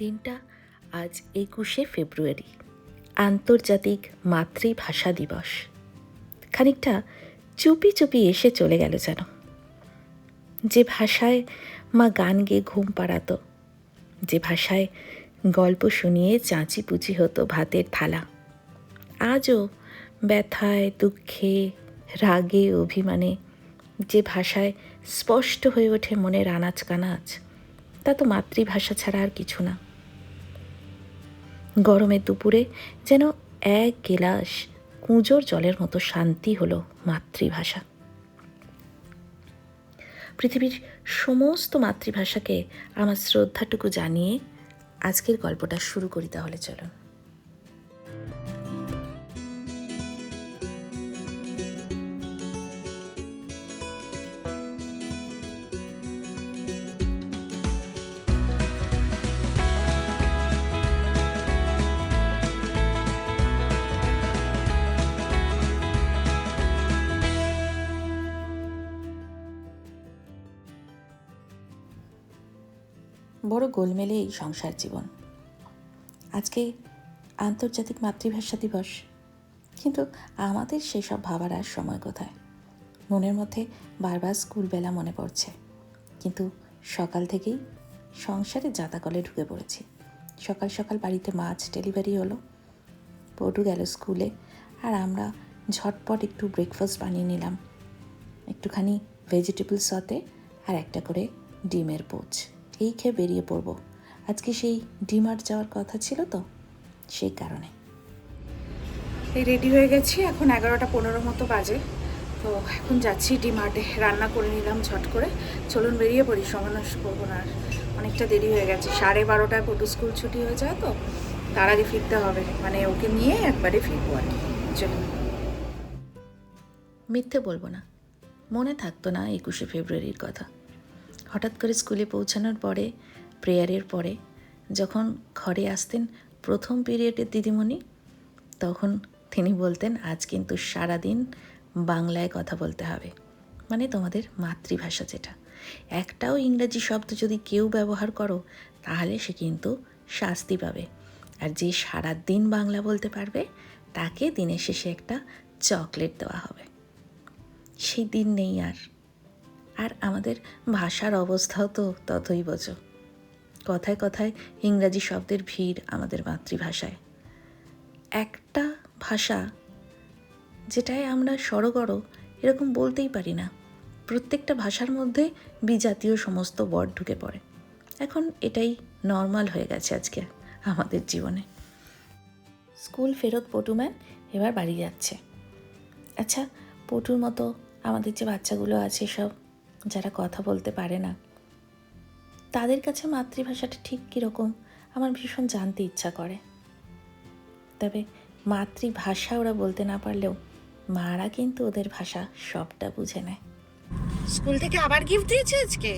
দিনটা আজ একুশে ফেব্রুয়ারি, আন্তর্জাতিক মাতৃভাষা দিবস। খানিকটা চুপি চুপি এসে চলে গেল যেন। যে ভাষায় মা গান গেয়ে ঘুম পাড়াতো, যে ভাষায় গল্প শুনিয়ে চাঁচি পুচি হতো ভাতের থালা, আজও ব্যথায়, দুঃখে, রাগে, অভিমানে যে ভাষায় স্পষ্ট হয়ে ওঠে মনের আনাচ কানাচ, তা তো মাতৃভাষা ছাড়া আর কিছু না। গরমের দুপুরে যেন এক গেলাস কুঁজোর জলের মতো শান্তি হলো মাতৃভাষা। পৃথিবীর সমস্ত মাতৃভাষাকে আমার শ্রদ্ধাটুকু জানিয়ে আজকের গল্পটা শুরু করি তাহলে চলুন। বড় গোলমেলে এই সংসার জীবন। আজকে আন্তর্জাতিক মাতৃভাষা দিবস, কিন্তু আমাদের সেসব ভাবার আর সময় কোথায়? মনের মধ্যে বারবার স্কুলবেলা মনে পড়ছে, কিন্তু সকাল থেকেই সংসারে জাতাকলে ঢুকে পড়েছি। সকাল সকাল বাড়িতে মাছ ডেলিভারি হলো পটু গেল স্কুলে, আর আমরা ঝটপট একটু ব্রেকফাস্ট বানিয়ে নিলাম। একটুখানি ভেজিটেবল সতে আর একটা করে ডিমের পোচ। এই খেয়ে বেরিয়ে পড়ব। আজকে সেই ডিমার্ট যাওয়ার কথা ছিল তো সেই কারণে। এই রেডি হয়ে গেছি এখন এগারোটা পনেরো মতো বাজে। তো এখন যাচ্ছি ডিমার্টে রান্না করে নিলাম ঝট করে। চলুন বেরিয়ে পড়ি সমানস নষ্ট করব না আর। অনেকটা দেরি হয়ে গেছে সাড়ে বারোটায় পটু স্কুল ছুটি হয়ে যায় তো তার আগে ফিরতে হবে। মানে ওকে নিয়ে একবারে ফিরবো আর কি। চলুন। মিথ্যে বলব না মনে থাকতো না একুশে ফেব্রুয়ারির কথা। হঠাৎ করে স্কুলে পৌঁছানোর পরে, প্রেয়ারের পরে, যখন ঘরে আসতেন প্রথম পিরিয়ডের দিদিমণি, তখন তিনি বলতেন, আজ কিন্তু সারাদিন বাংলায় কথা বলতে হবে। মানে তোমাদের মাতৃভাষা যেটা। একটাও ইংরাজি শব্দ যদি কেউ ব্যবহার করো, তাহলে সে কিন্তু শাস্তি পাবে। আর যে সারাদিন বাংলা বলতে পারবে, তাকে দিনের শেষে একটা চকলেট দেওয়া হবে। সেই দিন নেই আর। আর আমাদের ভাষার অবস্থাও তো ততই বোঝো। কথায় কথায় ইংরাজি শব্দের ভিড় আমাদের মাতৃভাষায়। একটা ভাষা যেটায় আমরা সড়গড় এরকম বলতেই পারি না। প্রত্যেকটা ভাষার মধ্যে বিজাতীয় সমস্ত বর্ড ঢুকে পড়ে। এখন এটাই নর্মাল হয়ে গেছে আজকে আমাদের জীবনে। স্কুল ফেরত পটুম্যান এবার বাড়ি যাচ্ছে। আচ্ছা পটুর মতো আমাদের যে বাচ্চাগুলো আছে সব যারা কথা বলতে পারে না। তাদের কাছে মাতৃভাষাটা ঠিক কীরকম, আমার ভীষণ জানতে ইচ্ছা করে। তবে মাতৃভাষা ওরা বলতে না পারলেও মারা কিন্তু ওদের ভাষা সবটা বুঝে নেয়। স্কুল থেকে আবার গিফট দিয়েছে আজকে?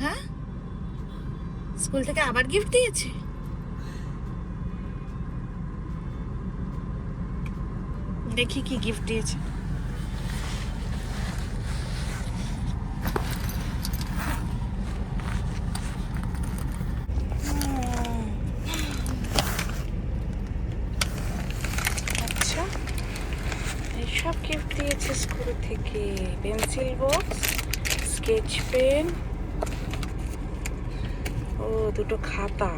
হ্যাঁ? স্কুল থেকে আবার গিফট দিয়েছে? দেখি কি গিফট দিয়েছে আচ্ছা এইসব গিফট দিয়েছে স্কুল থেকে পেন্সিল বক্স স্কেচ পেন ও দুটো খাতা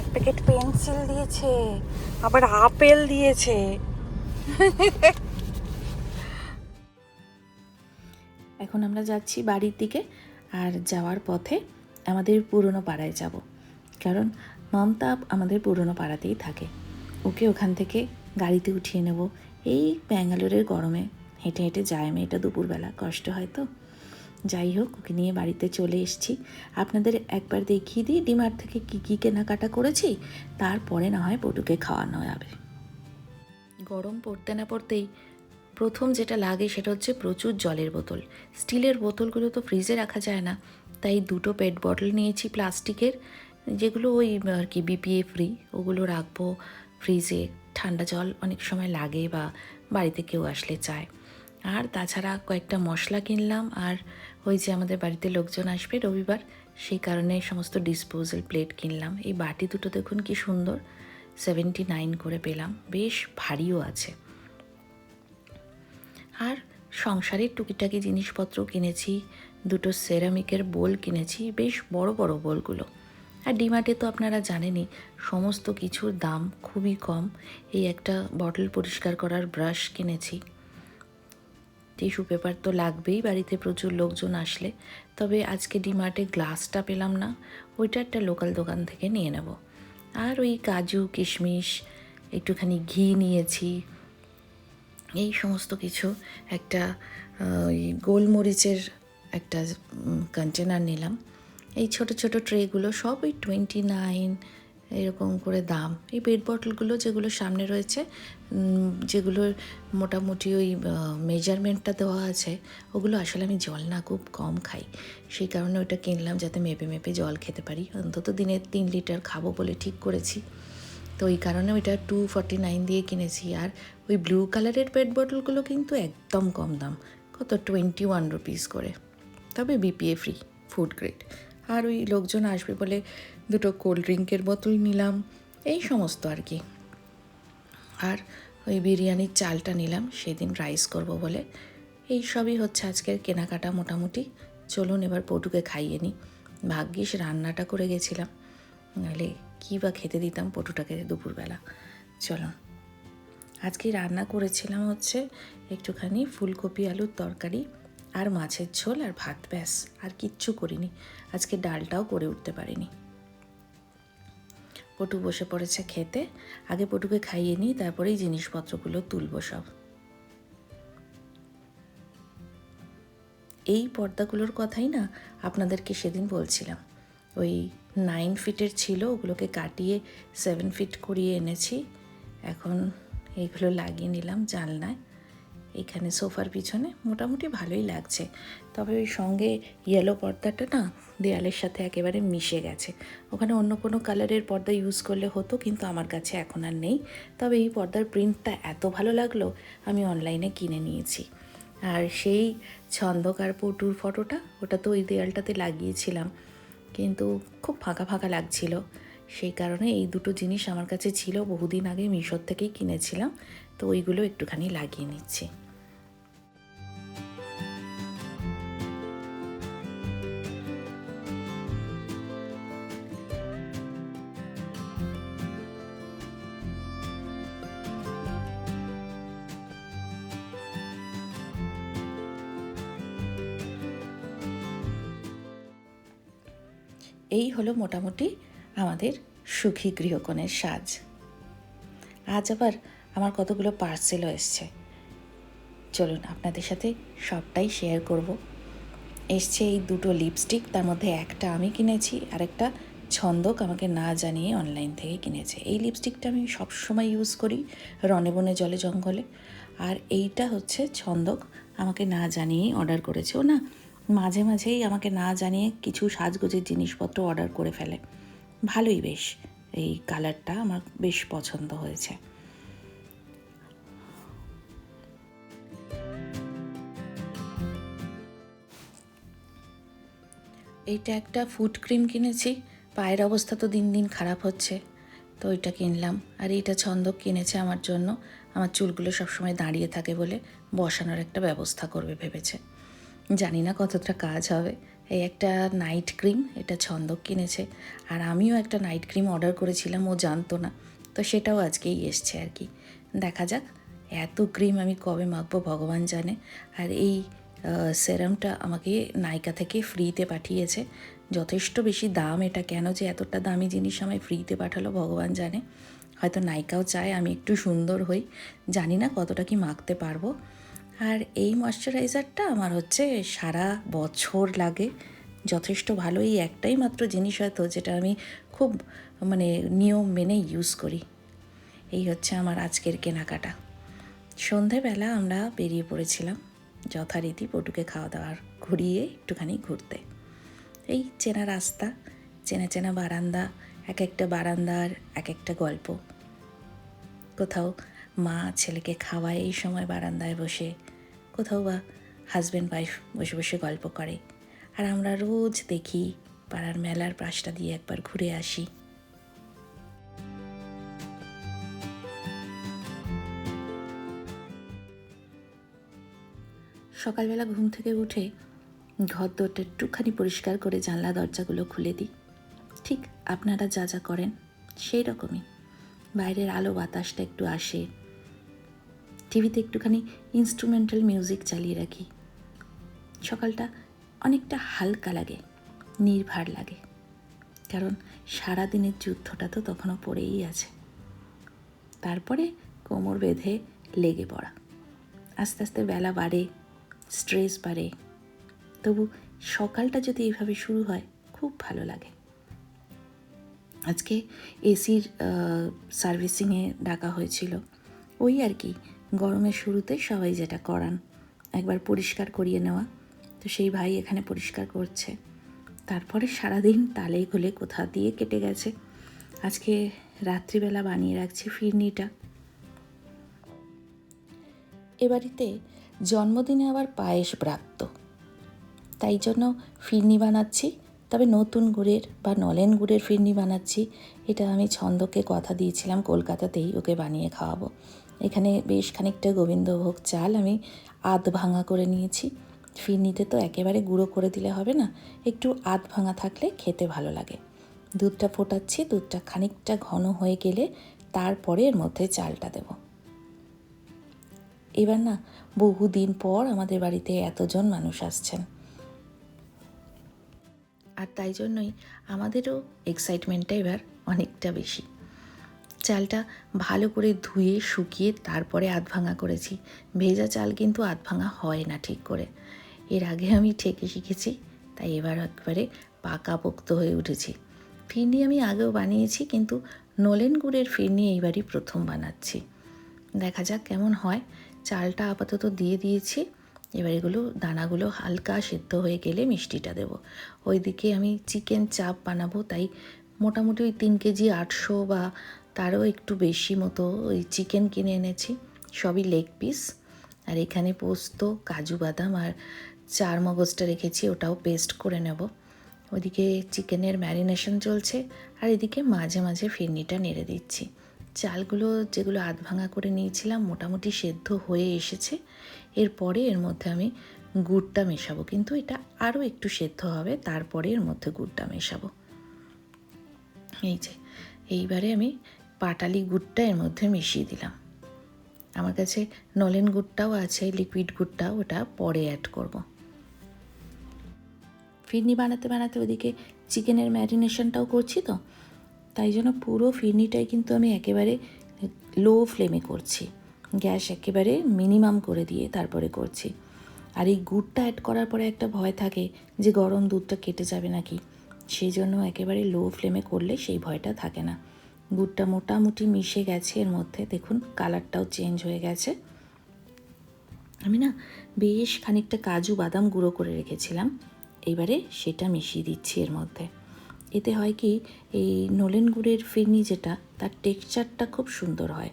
এক প্যাকেট পেন্সিল দিয়েছে। আবার আপেল দিয়েছে। এখন আমরা যাচ্ছি বাড়ির দিকে আর যাওয়ার পথে আমাদের পুরনো পাড়ায় যাব। কারণ মমতা আমাদের পুরনো পাড়াতেই থাকে। ওকে ওখান থেকে গাড়িতে উঠিয়ে নেব। এই ব্যাঙ্গালোরের গরমে হেঁটে হেঁটে যায় মেয়েটা দুপুরবেলা। কষ্ট হয় তো? যাই হোক, ওকে নিয়ে বাড়িতে চলে এসেছি। আপনাদের একবার দেখিয়ে দিই ডিমার্ট থেকে কী কী কেনাকাটা করেছি। তারপরে না হয় পটুকে খাওয়ানো যাবে। গরম পড়তে না পড়তেই প্রথম যেটা লাগে সেটা হচ্ছে প্রচুর জলের বোতল। স্টিলের বোতলগুলো তো ফ্রিজে রাখা যায় না। তাই দুটো পেট বটল নিয়েছি প্লাস্টিকের, যেগুলো ওই আর কি বিপিএ ফ্রি ওগুলো রাখব। ফ্রিজে ঠান্ডা জল অনেক সময় লাগে বা বাড়িতে কেউ আসলে চায়। আর তাছাড়া কয়েকটা মশলা কিনলাম, আর ওই যে আমাদের বাড়িতে লোকজন আসবে রবিবার, সেই কারণে সমস্ত ডিসপোজাল প্লেট কিনলাম। এই বাটি দুটো দেখুন কি সুন্দর সেভেন্টি নাইন করে পেলাম, বেশ ভারীও আছে। আর সংসারের টুকিটাকি জিনিসপত্র কিনেছি, দুটো সেরামিকের বোল কিনেছি, বেশ বড় বড় বোলগুলো আর ডিমার্টে তো আপনারা জানেনই, সমস্ত কিছুর দাম খুবই কম। এই একটা বটল পরিষ্কার করার ব্রাশ কিনেছি। টিস্যু পেপার তো লাগবেই, বাড়িতে প্রচুর লোকজন আসলে। তবে আজকে ডিমার্টে গ্লাসটা পেলাম না, ওইটা একটা লোকাল দোকান থেকে নিয়ে নেব। আর ওই কাজু, কিশমিশ, একটুখানি ঘি নিয়েছি। এই সমস্ত কিছু একটা ওই গোলমরিচের একটা কন্টেনার নিলাম। এই ছোট ছোট ট্রেগুলো সব ওই টোয়েন্টি নাইন এরকম করে দাম। এই পেট বটলগুলো যেগুলো সামনে রয়েছে যেগুলোর মোটামুটি ওই মেজারমেন্টটা দেওয়া আছে, ওগুলো আসলে আমি জল না, খুব কম খাই। সেই কারণে ওটা কিনলাম যাতে মেপে মেপে জল খেতে পারি। অন্তত দিনে তিন লিটার খাব বলে ঠিক করেছি। তো ওই কারণে ওইটা টু ফর্টি নাইন দিয়ে কিনেছি। আর ওই ব্লু কালারের পেট বটলগুলো কিন্তু একদম কম দাম, কত টোয়েন্টি ওয়ান রুপিস করে। তবে বিপিএ ফ্রি ফুড গ্রেড আর ওই লোকজন আসবে বলে দুটো কোল্ড ড্রিঙ্কের বোতল নিলাম, এই সমস্ত আর কি। আর ওই বিরিয়ানির চালটা নিলাম, সেদিন রাইস করব বলে। এই সবই হচ্ছে আজকের কেনাকাটা মোটামুটি। চলুন এবার পটুকে খাইয়ে নিই। ভাগ্যিস রান্নাটা করে গেছিলাম। নাহলে কী বা খেতে দিতাম পটুটাকে দুপুরবেলা। চলুন। আজকে রান্না করেছিলাম হচ্ছে একটুখানি ফুলকপি আলুর তরকারি আর মাছের ঝোল আর ভাত, ব্যাস। আর কিচ্ছু করিনি। আজকে ডালটাও করে উঠতে পারিনি। পটু বসে পড়েছে খেতে। আগে পটুকে খাইয়ে নিই, তারপরেই জিনিসপত্রগুলো তুলবো সব। এই পর্দাগুলোর কথাই না আপনাদেরকে সেদিন বলছিলাম। ওই নাইন ফিটের ছিল, ওগুলোকে কাটিয়ে সেভেন ফিট করিয়ে এনেছি। এখন এইগুলো লাগিয়ে নিলাম জানলায়। এখানে সোফার পিছনে মোটামুটি ভালোই লাগছে। তবে ওই সঙ্গে ইয়েলো পর্দাটা না দেয়ালের সাথে একেবারে মিশে গেছে। ওখানে অন্য কোনো কালারের পর্দা ইউজ করলে হতো, কিন্তু আমার কাছে এখন আর নেই। তবে এই পর্দার প্রিন্টটা এত ভালো লাগল, আমি অনলাইনে কিনে নিয়েছি। আর সেই ছন্দকার পটুর ফটোটা, ওটা তো ওই দেয়ালটাতে লাগিয়েছিলাম। কিন্তু খুব ফাঁকা ফাঁকা লাগছিল। সেই কারণে এই দুটো জিনিস আমার কাছে ছিল, বহুদিন আগে মিশোর থেকেই কিনেছিলাম। তো ওইগুলো একটুখানি লাগিয়ে নিচ্ছি। এই হলো মোটামুটি আমাদের সুখী গৃহকোণের সাজ। আজ আবার আমার কতগুলো পার্সেলও এসছে। চলুন আপনাদের সাথে সবটাই শেয়ার করব। এসছে এই দুটো লিপস্টিক তার মধ্যে একটা আমি কিনেছি আর একটা ছন্দক আমাকে না জানিয়ে অনলাইন থেকে কিনেছে। এই লিপস্টিকটা আমি সবসময় ইউজ করি রনে বনে জলে জঙ্গলে। আর এইটা হচ্ছে ছন্দক, আমাকে না জানিয়েই অর্ডার করেছে। ও না, মাঝে মাঝেই আমাকে না জানিয়ে কিছু সাজগোজের জিনিসপত্র অর্ডার করে ফেলে। ভালোই বেশ, এই কালারটা আমার বেশ পছন্দ হয়েছে। এইটা একটা ফুড ক্রিম কিনেছি। পায়ের অবস্থা তো দিন দিন খারাপ হচ্ছে। তো ওইটা কিনলাম। আর এইটা ছন্দক কিনেছে আমার জন্য। আমার চুলগুলো সবসময় দাঁড়িয়ে থাকে বলে বসানোর একটা ব্যবস্থা করবে ভেবেছে। জানি না কতটা কাজ হবে। এই একটা নাইট ক্রিম এটা ছন্দক কিনেছে। আর আমিও একটা নাইট ক্রিম অর্ডার করেছিলাম, ও জানতো না। তো সেটাও আজকেই এসছে আর কি। দেখা যাক, এত ক্রিম আমি কবে মাখবো, ভগবান জানে। আর এই সেরামটা আমাকে নাইকা থেকে ফ্রিতে পাঠিয়েছে। যথেষ্ট বেশি দাম এটা কেন যে এতটা দামি জিনিস আমায় ফ্রিতে পাঠালো ভগবান জানে। হয়তো নাইকাও চায় আমি একটু সুন্দর হই, জানি না কতটা কি মাখতে পারব। আর এই ময়শ্চারাইজারটা আমার হচ্ছে সারা বছর লাগে। যথেষ্ট ভালো, এই একটাই মাত্র জিনিস হয়তো যেটা আমি খুব মানে নিয়ম মেনে ইউজ করি। এই হচ্ছে আমার আজকের কেনাকাটা। সন্ধেবেলা আমরা বেরিয়ে পড়েছিলাম। যথারীতি পটুকে খাওয়া দাওয়ার ঘুরিয়ে একটুখানি ঘুরতে। এই চেনা রাস্তা, চেনা চেনা বারান্দা এক একটা বারান্দার এক একটা গল্প। কোথাও মা ছেলেকে খাওয়ায় এই সময় বারান্দায় বসে, কোথাও বা হাজব্যান্ড ওয়াইফ বসে বসে গল্প করে। আর আমরা রোজ দেখি পাড়ার মেলার পাশটা দিয়ে একবার ঘুরে আসি। সকালবেলা ঘুম থেকে উঠে ঘর দরটা একটুখানি পরিষ্কার করে জানলা দরজাগুলো খুলে দিই। ঠিক আপনারা যা যা করেন সেই রকমই। বাইরের আলো বাতাসটা একটু আসে। টিভিতে একটুখানি ইনস্ট্রুমেন্টাল মিউজিক চালিয়ে রাখি। সকালটা অনেকটা হালকা লাগে, নির্ভার লাগে। কারণ সারাদিনের যুদ্ধটা তো তখনও পড়েই আছে। তারপরে কোমর বেঁধে লেগে পড়া। আস্তে আস্তে বেলা বাড়ে স্ট্রেস বাড়ে। তবু সকালটা যদি এইভাবে শুরু হয়, খুব ভালো লাগে। আজকে এসির সার্ভিসিংয়ে ডাকা হয়েছিল। ওই আর কি, গরমের শুরুতে সবাই যেটা করান, একবার পরিষ্কার করিয়ে নেওয়া। তো সেই ভাই এখানে পরিষ্কার করছে। তারপরে সারাদিন তালে গোলে কোথা দিয়ে কেটে গেছে। আজকে রাত্রিবেলা বানিয়ে রাখছি ফিরনিটা। এ বাড়িতে জন্মদিনে আবার পায়েস প্রাপ্ত। তাই জন্য ফিরনি বানাচ্ছি, তবে নতুন গুড়ের বা নলেন গুড়ের ফিরনি বানাচ্ছি, এটা আমি ছন্দকে কথা দিয়েছিলাম কলকাতাতেই ওকে বানিয়ে খাওয়াবো। এখানে বেশ খানিকটা গোবিন্দভোগ চাল আমি আধ ভাঙা করে নিয়েছি। ফিরনিতে তো একেবারে গুঁড়ো করে দিলে হবে না, একটু আধ ভাঙা থাকলে খেতে ভালো লাগে। দুধটা ফোটাচ্ছি, দুধটা খানিকটা ঘন হয়ে গেলে তারপরে এর মধ্যে চালটা দেবো। এবার না বহুদিন পর আমাদের বাড়িতে এতজন মানুষ আসছেন। আর তাই জন্যই আমাদেরও এক্সাইটমেন্টটা এবার অনেকটা বেশি। চালটা ভালো করে ধুয়ে, শুকিয়ে তারপরে আধ ভাঙা করেছি। ভেজা চাল কিন্তু আধ ভাঙা হয় না ঠিক করে। এর আগে আমি ঠেকে শিখেছি, তাই এবার একবারে পাকা পোক্ত হয়ে উঠেছি। ফিরনি আমি আগেও বানিয়েছি, কিন্তু নলেন গুড়ের ফিরনি এইবারই প্রথম বানাচ্ছি। দেখা যাক কেমন হয়। চালটা আপাতত দিয়ে দিয়েছি। এবার এগুলো দানাগুলো হালকা সেদ্ধ হয়ে গেলে মিষ্টিটা দেবো। ওইদিকে আমি চিকেন চাপ বানাবো, তাই মোটামুটি ওই তিন কেজি আটশো বা তারও একটু বেশি মতো ওই চিকেন কিনে এনেছি। সবই লেগ পিস। আর এখানে পোস্ত, কাজু বাদাম আর চার মগজটা রেখেছি, ওটাও পেস্ট করে নেব। ওদিকে চিকেনের ম্যারিনেশন চলছে, আর এদিকে মাঝে মাঝে ফিরনিটা নেড়ে দিচ্ছি। চালগুলো যেগুলো আধ ভাঙা করে নিয়েছিলাম মোটামুটি সেদ্ধ হয়ে এসেছে। এরপরে এর মধ্যে আমি গুড়টা মেশাবো। কিন্তু এটা আরও একটু সেদ্ধ হবে, তারপরে এর মধ্যে গুড়টা মেশাবো। এই যে, এইবারে আমি পাটালি গুড়টা এর মধ্যে মিশিয়ে দিলাম। আমার কাছে নলেন গুড়টাও আছে, লিকুইড গুড়টা ওটা পরে অ্যাড করব। ফিরনি বানাতে বানাতে ওদিকে চিকেনের ম্যারিনেশনটাও করছি তো তাই জন্য পুরো ফিরনিটাই কিন্তু আমি একেবারে লো ফ্লেমে করছি। গ্যাস একেবারে মিনিমাম করে দিয়ে তারপরে করছি। আর এই গুড়টা অ্যাড করার পরে একটা ভয় থাকে যে গরম দুধটা কেটে যাবে নাকি। সেই জন্য একেবারে লো ফ্লেমে করলে সেই ভয়টা থাকে না। গুড়টা মোটামুটি মিশে গেছে এর মধ্যে। দেখুন, কালারটাও চেঞ্জ হয়ে গেছে। আমি না বেশ খানিকটা কাজু বাদাম গুঁড়ো করে রেখেছিলাম। এবারে সেটা মিশিয়ে দিচ্ছি এর মধ্যে। এতে হয় কি, এই নলেন গুড়ের ফিরনি যেটা, তার টেক্সচারটা খুব সুন্দর হয়।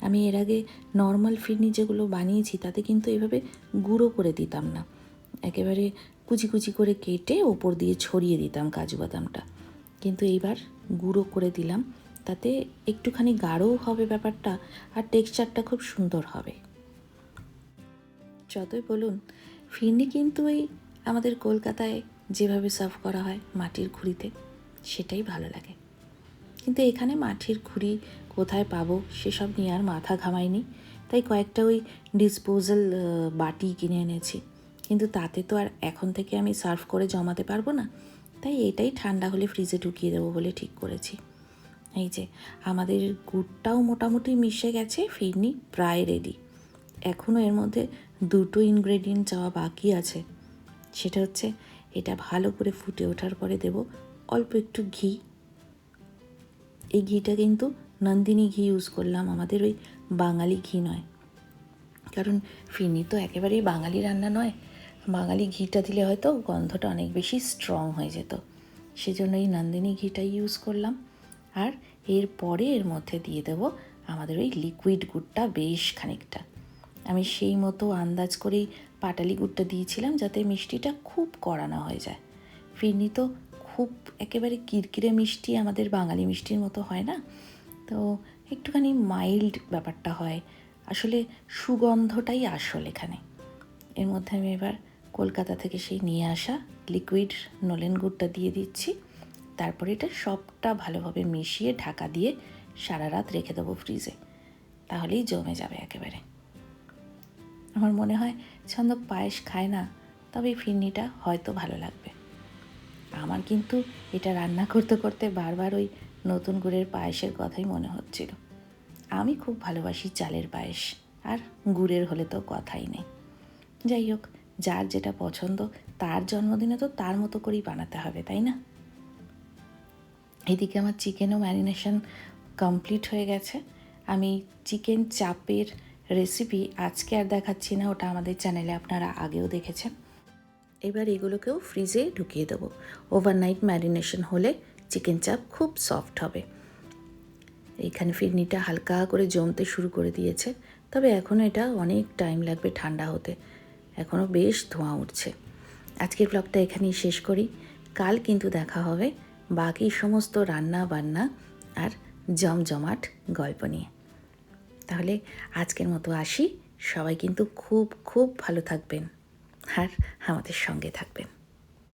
আমি এর আগে নর্মাল ফিরনি যেগুলো বানিয়েছি, তাতে কিন্তু এভাবে গুঁড়ো করে দিতাম না। একেবারে কুচি কুচি করে কেটে ওপর দিয়ে ছড়িয়ে দিতাম কাজু বাদামটা। কিন্তু এইবার গুঁড়ো করে দিলাম, তাতে একটুখানি গাঢ়ও হবে ব্যাপারটা আর টেক্সচারটা খুব সুন্দর হবে। যতই বলুন, ফিরনি কিন্তু এই আমাদের কলকাতায় যেভাবে সার্ভ করা হয় মাটির খুঁড়িতে সেটাই ভালো লাগে। কিন্তু এখানে মাটির খুঁড়ি কোথায় পাবো সেসব নিয়ে আর মাথা ঘামাইনি। তাই কয়েকটা ওই ডিসপোজাল বাটি কিনে এনেছি। কিন্তু তাতে তো আর এখন থেকে আমি সার্ভ করে জমাতে পারব না। তাই এটাই ঠান্ডা হলে ফ্রিজে ঢুকিয়ে দেবো বলে ঠিক করেছি। এই যে, আমাদের গুড়টাও মোটামুটি মিশে গেছে, ফিরনি প্রায় রেডি এখনও এর মধ্যে দুটো ইনগ্রেডিয়েন্ট যাওয়া বাকি আছে। সেটা হচ্ছে, এটা ভালো করে ফুটে ওঠার পরে দেব অল্প একটু ঘি। এই ঘিটা কিন্তু নন্দিনী ঘি ইউজ করলাম, আমাদের ওই বাঙালি ঘি নয়। কারণ ফিরনি তো একেবারেই বাঙালি রান্না নয়। বাঙালি ঘিটা দিলে হয়তো গন্ধটা অনেক বেশি স্ট্রং হয়ে যেত। সেজন্য এই নন্দিনী ঘিটা ইউজ করলাম। আর এরপরে এর মধ্যে দিয়ে দেব আমাদের ওই লিকুইড গুড়টা বেশ খানিকটা। আমি সেই মতো আন্দাজ করেই পাটালি গুড়টা দিয়েছিলাম যাতে মিষ্টিটা খুব কড়া না হয়ে যায়। ফিরনি তো খুব একেবারে কিরকিরে মিষ্টি, আমাদের বাঙালি মিষ্টির মতো হয় না? তো একটুখানি মাইল্ড ব্যাপারটা হয়। আসলে সুগন্ধটাই আসল এখানে। এর মধ্যে আমি এবার কলকাতা থেকে সেই নিয়ে আসা লিকুইড নলেন গুড়টা দিয়ে দিচ্ছি। তারপরে এটা সবটা ভালোভাবে মিশিয়ে ঢাকা দিয়ে সারা রাত রেখে দেবো ফ্রিজে। তাহলেই জমে যাবে একেবারে। আমার মনে হয় ছন্দ পায়েস খায় না, তবে এই ফিরনিটা হয়তো ভালো লাগবে। আমার কিন্তু এটা রান্না করতে করতে বারবার ওই নতুন গুড়ের পায়েসের কথাই মনে হচ্ছিল। আমি খুব ভালোবাসি চালের পায়েস, আর গুড়ের হলে তো কথাই নেই। যাই হোক, যার যেটা পছন্দ তার জন্মদিনে তো তার মতো করেই বানাতে হবে, তাই না? এদিকে আমার চিকেনও ম্যারিনেশন কমপ্লিট হয়ে গেছে। আমি চিকেন চাপের রেসিপি আজকে আর দেখাচ্ছি না, ওটা আমাদের চ্যানেলে আপনারা আগেও দেখেছেন। এবার এগুলোকেও ফ্রিজে ঢুকিয়ে দেবো। ওভারনাইট ম্যারিনেশন হলে চিকেন চাপ খুব সফট হবে। এইখানে ফিরনিটা হালকা করে জমতে শুরু করে দিয়েছে, তবে এখনও এটা অনেক টাইম লাগবে ঠান্ডা হতে। এখনও বেশ ধোঁয়া উঠছে। আজকের ব্লগটা এখানেই শেষ করি। কাল কিন্তু দেখা হবে বাকি সমস্ত রান্না বান্না আর জমজমাট গল্প নিয়ে। তাহলে আজকের মতো আসি। সবাই কিন্তু খুব খুব ভালো থাকবেন। আর আমাদের সঙ্গে থাকবেন।